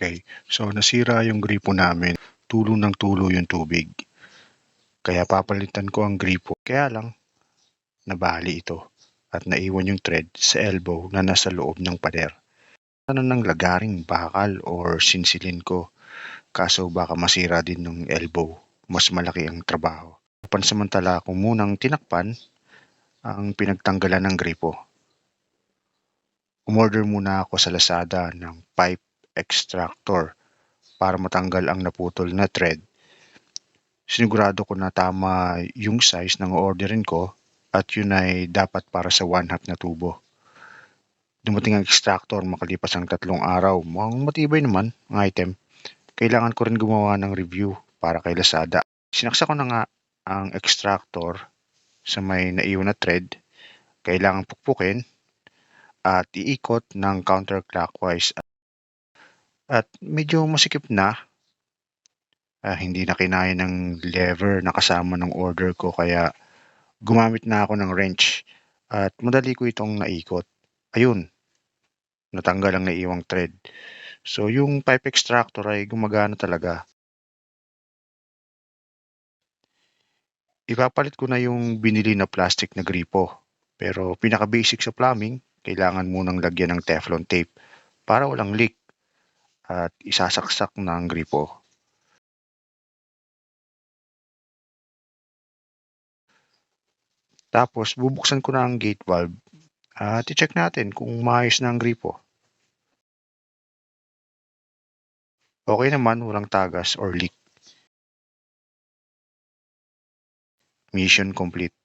Okay, so nasira yung gripo namin. Tulo ng tulo yung tubig. Kaya papalitan ko ang gripo. Kaya lang, nabali ito at naiwan yung thread sa elbow na nasa loob ng pader. Ano nang lagaring bakal or sinsilin ko. Kaso baka masira din ng elbow. Mas malaki ang trabaho. Pansamantala ko munang tinakpan ang pinagtanggalan ng gripo. Umorder muna ako sa Lazada ng pipe extractor para matanggal ang naputol na thread. Sinigurado ko na tama yung size ng orderin ko at yun ay dapat para sa one half na tubo. Dumating ang extractor makalipas ang tatlong araw. Mukhang matibay naman ang item. Kailangan ko rin gumawa ng review para kay Lazada. Sinaksa ko na nga ang extractor sa may naiwan na thread. Kailangan pukpukin at iikot ng counterclockwise at medyo masikip na. Ah, hindi na kinaya ng lever na kasama ng order ko kaya gumamit na ako ng wrench at madali ko itong naikot. Ayun, natanggal ang naiwang thread. So yung pipe extractor ay gumagana talaga. Ipapalit ko na yung binili na plastic na gripo. Pero pinaka-basic sa plumbing, kailangan munang lagyan ng Teflon tape para walang leak at isasaksak ang gripo. Tapos bubuksan ko na ang gate valve at i-check natin kung maayos na ang gripo. Okay naman, walang tagas or leak. Mission complete.